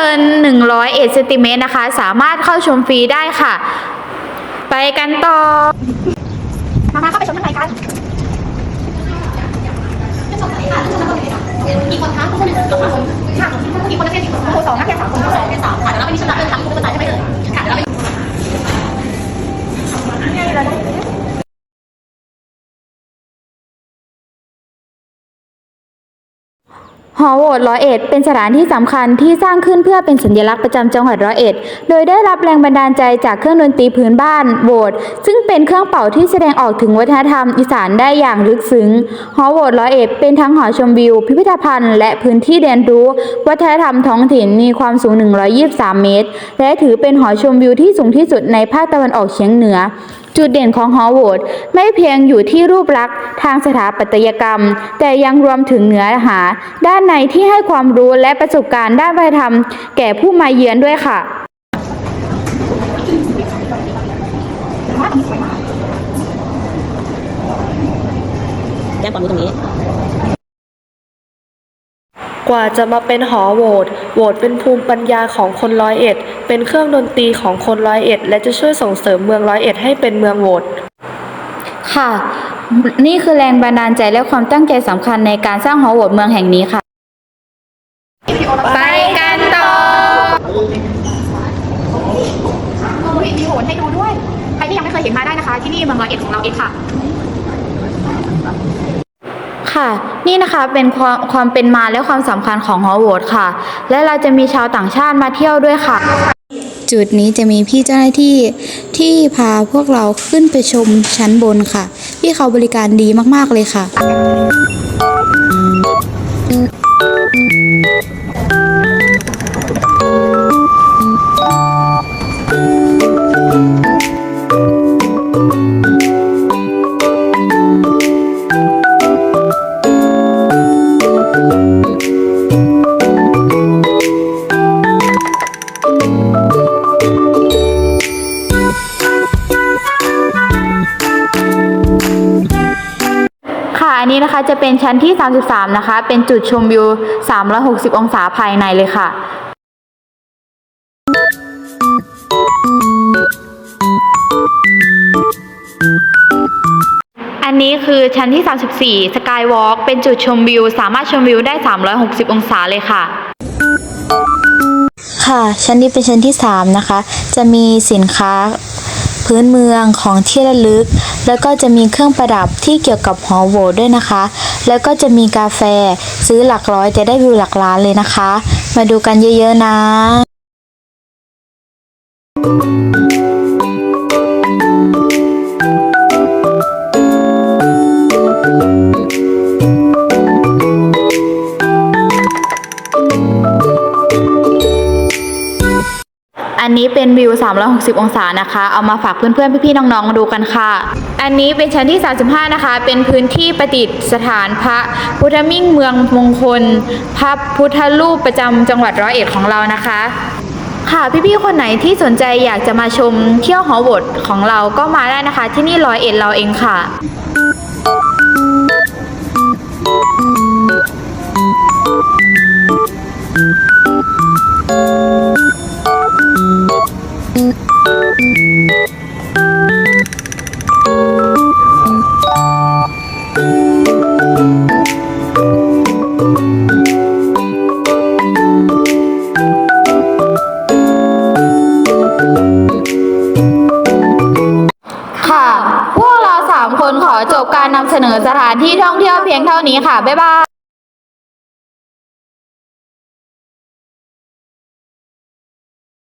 กิน 100เอเซนติเมตรนะคะ สามารถเข้าชมฟรีได้ค่ะ ไปกันต่อ หอโหวตร้อยเอ็ดเป็นสถานที่สำคัญที่สร้างขึ้นเพื่อเป็นสัญลักษณ์ประจำจังหวัดร้อยเอ็ด โดยได้รับแรงบันดาลใจจากเครื่องดนตรีพื้นบ้านโหวตซึ่งเป็นเครื่องเป่าที่แสดงออกถึงวัฒนธรรมอีสานได้อย่างลึกซึ้ง หอโหวตร้อยเอ็ดเป็นทั้งหอชมวิว พิพิธภัณฑ์ และพื้นที่เรียนรู้ วัฒนธรรมท้องถิ่นมีความสูง 123 เมตร และถือเป็นหอชมวิวที่สูงที่สุดในภาคตะวันออกเฉียงเหนือจุดเด่นของหอโหวตไม่เพียงอยู่ที่รูปลักษณ์ทางสถาปัตยกรรม แต่ยังรวมถึงเนื้อหา ด้านในที่ให้ความรู้และประสบการณ์ด้านวัฒนธรรม แก่ผู้มาเยือนด้วยค่ะแจ้งความรู้ตรงนี้ กว่าจะมาเป็นหอโหวตโหวตเป็นภูมิปัญญาของคนร้อยเอ็ด เป็นเครื่องดนตรีของคนร้อยเอ็ด และจะช่วยส่งเสริมเมืองร้อยเอ็ดให้เป็นเมืองโหวตค่ะ นี่คือแรงบันดาลใจและความตั้งใจสำคัญในการสร้างหอโหวตเมืองแห่งนี้ค่ะ ไปกันต่อมีโหนให้ดูด้วย ใครที่ยังไม่เคยเห็นมาได้นะคะ ที่นี่เมืองร้อยเอ็ดของเราเองค่ะ ค่ะ นี่นะคะเป็นความความเป็นมาและความสำคัญของหอโหวตค่ะ และเราจะมีชาวต่างชาติมาเที่ยวด้วยค่ะ จุดนี้จะมีพี่เจ้าหน้าที่ที่พาพวกเราขึ้นไปชมชั้นบนค่ะ พี่เขาบริการดีมากๆเลยค่ะ ค่ะอันนี้นะคะจะเป็นชั้นที่ 33 นะคะ เป็นจุดชมวิว 360 องศาภายในเลยค่ะ อันนี้คือชั้นที่ 34 Skywalk เป็นจุดชมวิว สามารถชมวิวได้ 360 องศาเลยค่ะค่ะชั้นนี้เป็นชั้นที่ 3 นะคะ จะมีสินค้า พื้นเมืองของที่ระลึก แล้วก็จะมีเครื่องประดับที่เกี่ยวกับหอโหวด้วยนะคะ แล้วก็จะมีกาแฟซื้อหลักร้อยจะได้วิวหลักล้านเลยนะคะ มาดูกันเยอะๆนะอั นนี้เป็นวิว 360 องศานะคะ เอามาฝากเพื่อนๆ พี่ๆ น้องๆ มาดูกันค่ะ อันนี้เป็นชั้นที่ 35 นะคะ เป็นพื้นที่ประดิษฐานพระพุทธมิ่งเมืองมงคล พระพุทธรูปประจำจังหวัดร้อยเอ็ดของเรานะคะค่ะพี่ๆคนไหนที่สนใจอยากจะมาชมเที่ยวหอโหวตของเราก็มาได้นะคะ ที่นี่ร้อยเอ็ดเราเองค่ะค่ะ คนขอจบการนำเสนอสถานที่ท่องเที่ยวเพียงเท่านี้ค่ะ บ๊ายบาย